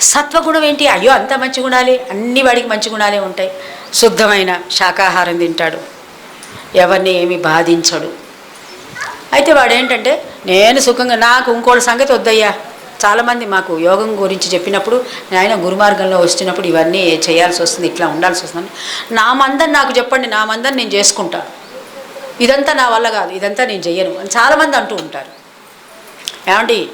సత్వగుణం ఏంటి? అయ్యో అంత మంచి గుణాలే అన్ని వాడికి మంచి గుణాలే ఉంటాయి. శుద్ధమైన శాకాహారం తింటాడు. ఎవరిని ఏమి బాధించడు. అయితే వాడు ఏంటంటే నేను సుఖంగా నాకు ఇంకోటి సంగతి వద్దయ్యా. చాలామంది మాకు యోగం గురించి చెప్పినప్పుడు ఆయన గురుమార్గంలో వచ్చినప్పుడు ఇవన్నీ చేయాల్సి వస్తుంది ఇట్లా ఉండాల్సి వస్తుంది. నా మందని నాకు చెప్పండి నా మందని నేను చేసుకుంటా. ఇదంతా నా వల్ల కాదు ఇదంతా నేను చెయ్యను అని చాలామంది అంటూ ఉంటారు. ఏమండి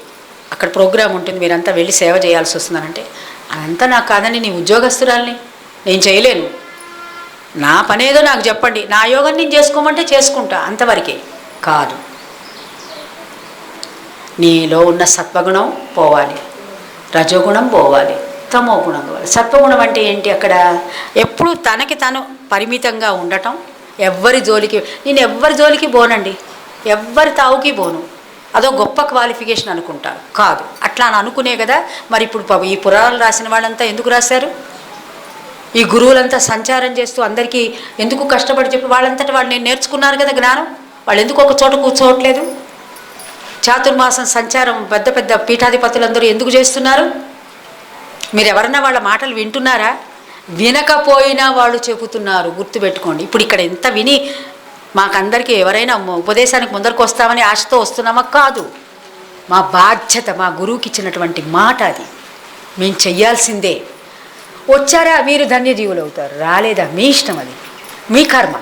అక్కడ ప్రోగ్రామ్ ఉంటుంది మీరంతా వెళ్ళి సేవ చేయాల్సి వస్తుందనంటే అదంతా నాకు కాదని నీ ఉద్యోగస్తురాల్ని నేను చేయలేను. నా పనేదో నాకు చెప్పండి నా యోగం నేను చేసుకోమంటే చేసుకుంటా అంతవరకే. కాదు. నీలో ఉన్న సత్వగుణం పోవాలి రజోగుణం పోవాలి తమో గుణం పోవాలి. సత్వగుణం అంటే ఏంటి అక్కడ? ఎప్పుడు తనకి తను పరిమితంగా ఉండటం ఎవ్వరి జోలికి నేను ఎవ్వరి జోలికి పోనండి ఎవ్వరి తావుకి పోను. అదో గొప్ప క్వాలిఫికేషన్ అనుకుంటారు. కాదు. అట్లా అని అనుకునే కదా మరి ఇప్పుడు పాపం ఈ పురాణాలు రాసిన వాళ్ళంతా ఎందుకు రాశారు? ఈ గురువులంతా సంచారం చేస్తూ అందరికీ ఎందుకు కష్టపడి చెప్పి వాళ్ళంతటి వాళ్ళు నేను నేర్చుకున్నారు కదా జ్ఞానం? వాళ్ళు ఎందుకు ఒక చోట కూర్చోవట్లేదు? చాతుర్మాసం సంచారం పెద్ద పెద్ద పీఠాధిపతులందరూ ఎందుకు చేస్తున్నారు? మీరు ఎవరన్నా వాళ్ళ మాటలు వింటున్నారా? వినకపోయినా వాళ్ళు చెబుతున్నారు. గుర్తుపెట్టుకోండి. ఇప్పుడు ఇక్కడ ఎంత విని మాకందరికీ ఎవరైనా ఉపదేశానికి ముందరకు వస్తామని ఆశతో వస్తున్నామా? కాదు. మా బాధ్యత మా గురువుకి ఇచ్చినటువంటి మాట అది. మేము చెయ్యాల్సిందే. వచ్చారా? మీరు ధన్యజీవులు అవుతారు రాలేదా? మీ ఇష్టం అది. మీ కర్మ.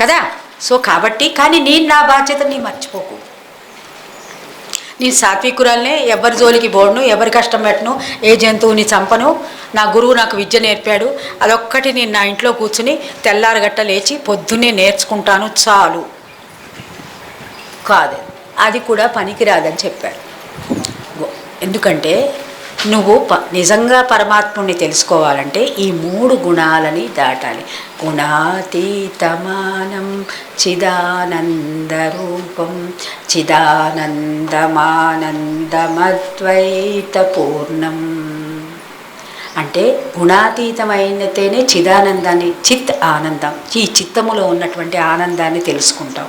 కదా? సో కాబట్టి కానీ నేను నా బాధ్యతని మర్చిపోకు. నేను సాత్వికురాలనే ఎవరి జోలికి పోడును ఎవరి కష్టం పెట్టను ఏ జంతువుని చంపను నా గురువు నాకు విద్య నేర్పాడు అదొక్కటి నేను నా ఇంట్లో కూర్చుని తెల్లారగట్ట లేచి పొద్దున్నే నేర్చుకుంటాను చాలు. కాదు అది కూడా పనికిరాదని చెప్పాడు ఎందుకంటే నువ్వు ప నిజంగా పరమాత్ముడిని తెలుసుకోవాలంటే ఈ మూడు గుణాలని దాటాలి. గుణాతీతమానం చిదానందరూపం చిదానందమానందమద్వైత పూర్ణం అంటే గుణాతీతమైనతేనే చిదానందాన్ని చిత్ ఆనందం. ఈ చిత్తములో ఉన్నటువంటి ఆనందాన్ని తెలుసుకుంటాం.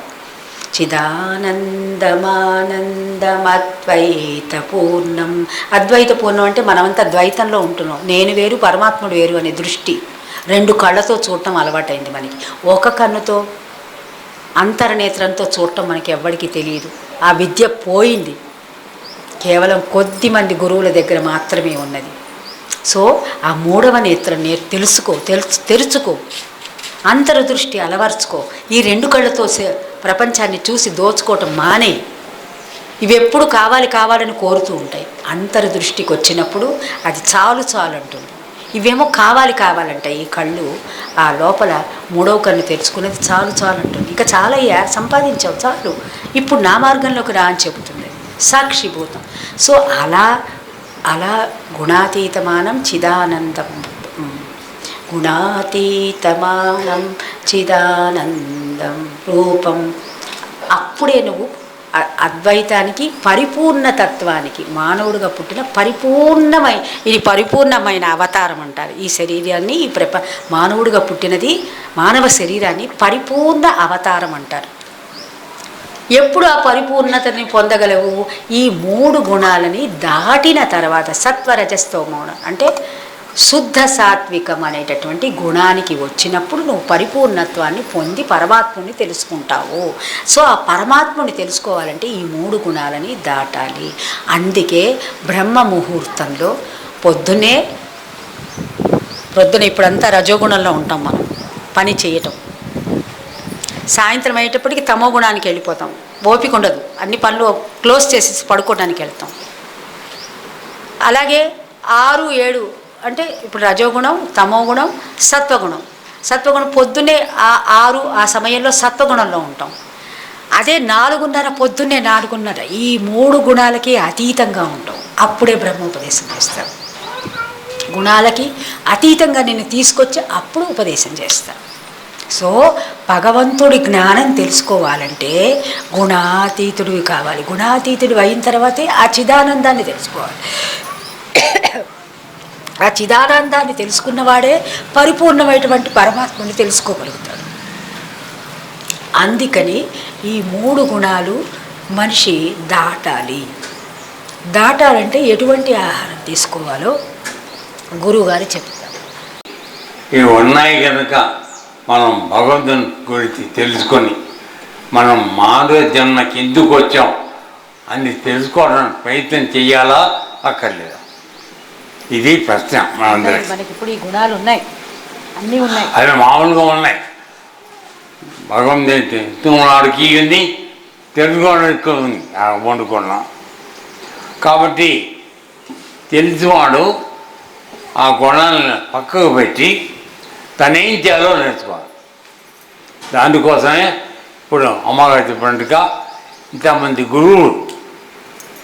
చిదానందమానందమద్వైత పూర్ణం అద్వైత పూర్ణం అంటే మనమంతా ద్వైతంలో ఉంటున్నాం. నేను వేరు పరమాత్ముడు వేరు అనే దృష్టి రెండు కళ్ళతో చూడటం అలవాటైంది మనకి. ఒక కన్నుతో అంతర్నేత్రంతో చూడటం మనకి ఎవ్వడికి తెలియదు. ఆ విద్య పోయింది. కేవలం కొద్ది మంది గురువుల దగ్గర మాత్రమే ఉన్నది. సో ఆ మూడవ నేత్రం నే తెలుసుకో తెలుసు తెరుచుకో. అంతర్దృష్టి అలవర్చుకో. ఈ రెండు కళ్ళతో సే- ప్రపంచాన్ని చూసి దోచుకోవటం మానే. ఇవెప్పుడు కావాలి కావాలని కోరుతూ ఉంటాయి. అంతర్దృష్టికి వచ్చినప్పుడు అది చాలు చాలు అంటుంది. ఇవేమో కావాలి కావాలంటాయి ఈ కళ్ళు. ఆ లోపల మూడవ కన్ను తెరుచుకునేది చాలు చాలు అంటుంది. ఇంకా చాలయ్యా సంపాదించావు చాలు. ఇప్పుడు నా మార్గంలోకి రా అని చెబుతుంది. సాక్షిభూతం. సో అలా అలా గుణాతీతమానం చిదానందం గుణాతీతమానం చిదానందం రూపం. అప్పుడే నువ్వు అద్వైతానికి పరిపూర్ణ తత్వానికి మానవుడిగా పుట్టిన పరిపూర్ణమై ఇది పరిపూర్ణమైన అవతారం అంటారు. ఈ శరీరాన్ని ఈ ప్రప మానవుడిగా పుట్టినది మానవ శరీరాన్ని పరిపూర్ణ అవతారం అంటారు. ఎప్పుడు ఆ పరిపూర్ణతని పొందగలవు? ఈ మూడు గుణాలని దాటిన తర్వాత సత్వరజస్తోమోణ అంటే శుద్ధ సాత్వికం అనేటటువంటి గుణానికి వచ్చినప్పుడు నువ్వు పరిపూర్ణత్వాన్ని పొంది పరమాత్ముని తెలుసుకుంటావు. సో ఆ పరమాత్ముని తెలుసుకోవాలంటే ఈ మూడు గుణాలని దాటాలి. అందుకే బ్రహ్మ ముహూర్తంలో పొద్దునే పొద్దున ఇప్పుడంతా రజోగుణంలో ఉంటాం మనం పని చేయటం. సాయంత్రం అయ్యేటప్పటికి తమో గుణానికి వెళ్ళిపోతాం. ఓపిక ఉండదు. అన్ని పనులు క్లోజ్ చేసేసి పడుకోవడానికి వెళ్తాం. అలాగే ఆరు ఏడు అంటే ఇప్పుడు రజోగుణం తమోగుణం సత్వగుణం. సత్వగుణం పొద్దున్నే ఆ ఆరు ఆ సమయంలో సత్వగుణంలో ఉంటాం. అదే నాలుగున్నర పొద్దున్నే నాలుగున్నర ఈ మూడు గుణాలకి అతీతంగా ఉంటాం. అప్పుడే బ్రహ్మోపదేశం చేస్తాం గుణాలకి అతీతంగా నేను తీసుకొచ్చి అప్పుడు ఉపదేశం చేస్తాను సో భగవంతుడి జ్ఞానం తెలుసుకోవాలంటే గుణాతీతుడివి కావాలి. గుణాతీతుడు అయిన తర్వాతే ఆ చిదానందాన్ని తెలుసుకోవాలి. ఆ చిదానందాన్ని తెలుసుకున్నవాడే పరిపూర్ణమైనటువంటి పరమాత్మని తెలుసుకోగలుగుతాడు. అందుకని ఈ మూడు గుణాలు మనిషి దాటాలి. దాటాలంటే ఎటువంటి ఆహారం తీసుకోవాలో గురువుగారు చెప్తారు. ఇవి ఉన్నాయి కనుక మనం భగవంతుని గురించి తెలుసుకొని మనం మానవ జన్మకి ఎందుకు వచ్చాం అని తెలుసుకోవడానికి ప్రయత్నం చేయాలా అక్కర్లేదా? ఇది ప్రశ్న మనందరికి మనకి ఇప్పుడు ఈ గుణాలు ఉన్నాయి. అన్నీ ఉన్నాయి. అవి మామూలుగా ఉన్నాయి. భగవంతుని తెలుసుకున్నాడికి ఉంది తెలుసుకోవడానికి ఉంది. వండుకున్నాం కాబట్టి తెలిసివాడు ఆ గుణాలను పక్కకు పెట్టి తనేం చేయాలో నేర్చుకోవాలి. దానికోసమే ఇప్పుడు అమ్మగారు చెప్పినట్టుగా ఇంతమంది గురువులు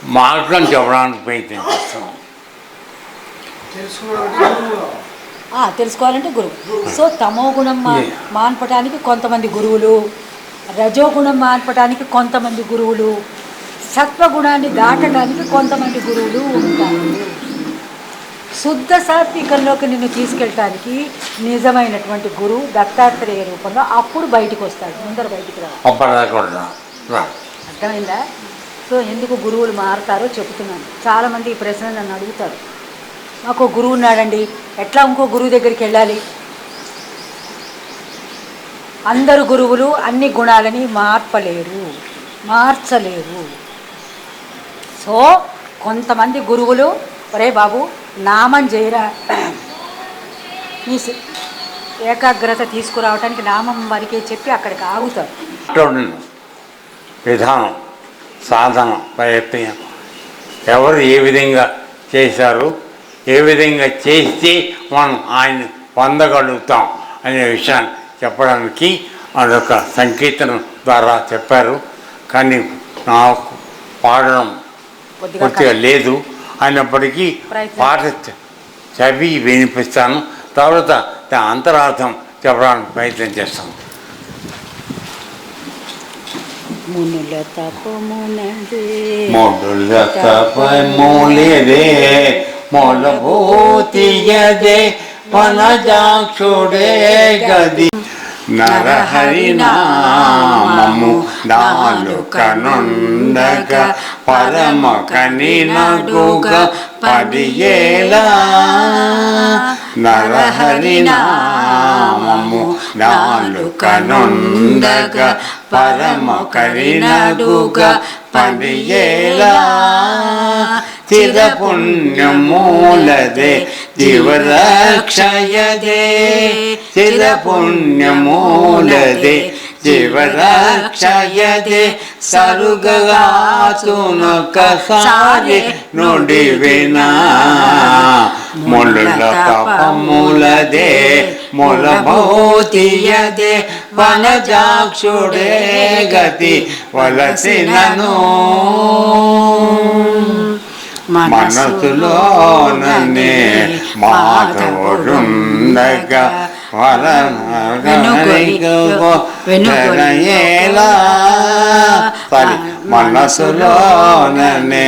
మార్గం చెప్పడానికి ప్రయత్నం చేస్తున్నాం తెలుసుకోవాలంటే గురువు. సో తమో గుణం మా-. మాన్పటానికి కొంతమంది గురువులు రజోగుణం మాన్పటానికి కొంతమంది గురువులు సత్వగుణాన్ని దాటడానికి కొంతమంది గురువులు ఉంటారు. శుద్ధ సాత్వికంలోకి నిన్ను తీసుకెళ్ళటానికి నిజమైనటువంటి గురువు దత్తాత్రేయ రూపంలో అప్పుడు బయటికి వస్తాడు ముందర బయటికి రా అప్పటిదాకా కూడా రా. అర్థమైందా? సో ఎందుకు గురువులు మారుతారో చెబుతున్నాను చాలామంది ఈ ప్రశ్న నన్ను అడుగుతారు. మాకు గురువు ఉన్నాడండి. ఎట్లా ఇంకో గురువు దగ్గరికి వెళ్ళాలి? అందరు గురువులు అన్ని గుణాలని మార్పలేరు. మార్చలేరు. సో కొంతమంది గురువులు ఒరే బాబు నామం చేయరా? నీ ఏకాగ్రత తీసుకురావడానికి నామం వరకే చెప్పి అక్కడికి ఆగుతారు విధానం సాధన ప్రయత్నం ఎవరు ఏ విధంగా చేశారు? ఏ విధంగా చేస్తే మనం ఆయన పొందగలుగుతాం అనే విషయాన్ని చెప్పడానికి అదొక సంకీర్తన ద్వారా చెప్పారు. కానీ నాకు పాడడం పూర్తిగా లేదు. అయినప్పటికీ. పాట చ- చదివి వినిపిస్తాను. తర్వాత దాని అంతరార్థం చెప్పడానికి ప్రయత్నం చేస్తాను మునుల తపమునందే మొడుల తపై మూలిదే మూలభూతియదే వనజాక్షుడే గది నరహరినామము దాలు నాలుకనుండగ పరమ కనినగుగ పదియేలా నరహరినామము దాలు నాలుకనుండగ పరమ కరినడుగ പവിയേലാ ചിരപുണ്യമൂലതേ ജീവരക്ഷയതേ ചിരപുണ്യമൂലതേ ജീവരക്ഷയതേ സരുഗാസുനൊക്ക സാരി നൊടിവിന മുള്ള പാപമൂലതേ മുളഭൂതിയതേ వనజాక్షుడే గతి వలసినను మనసులోననే మాధవుడుండగా వలనగనగోలా సరి మనసులోననే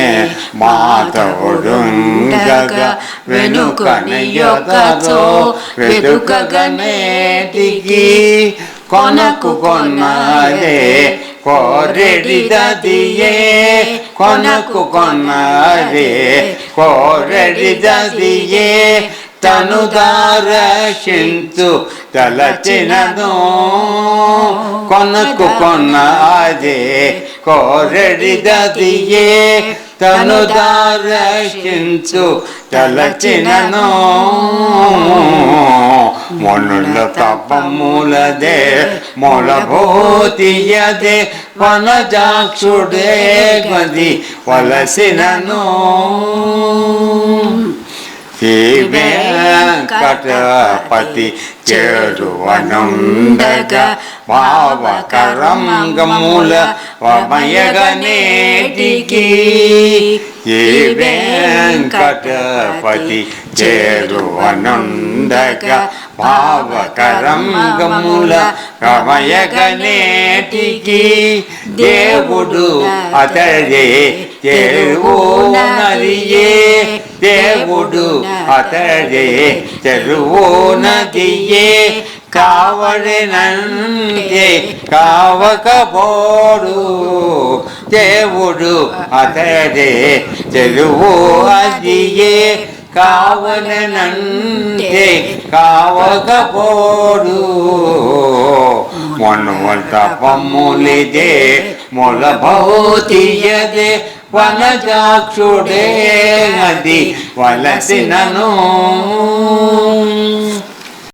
మాధవుడుండగా వెనుకనియొకచో వెదుకగనేటికి కొనకు కొన్నదే కోరెడిదదియే కొనకు కొన్నదే కోరెడిదదియే తను దారక్షించు తలచినను. కొనకు కొన్న అదే కోరడిదదియే తను దారక్షించు తలచినను. మొనుల తపములదే మొలభూతియదే వనజాక్షుడే గది వలసినను. శ్రీ వెంకటపతి చేరువనుండగా భావకరంగముల వమయగనేటికి ఏ వెంకటపతి చేరువనుండగా భావకరంగముల రమయగనేటికి దేవుడు అతడే చెరువు దేవుడు అతడే చెరువు నదియే కావడనంటే కావకపోడు దేవుడు అతడే చెరువు అదియే కావలనంటే కావకపోడు. మనువంత పమ్ములిదే మొల భౌతియదే వనజాక్షుడే అది వలసినను.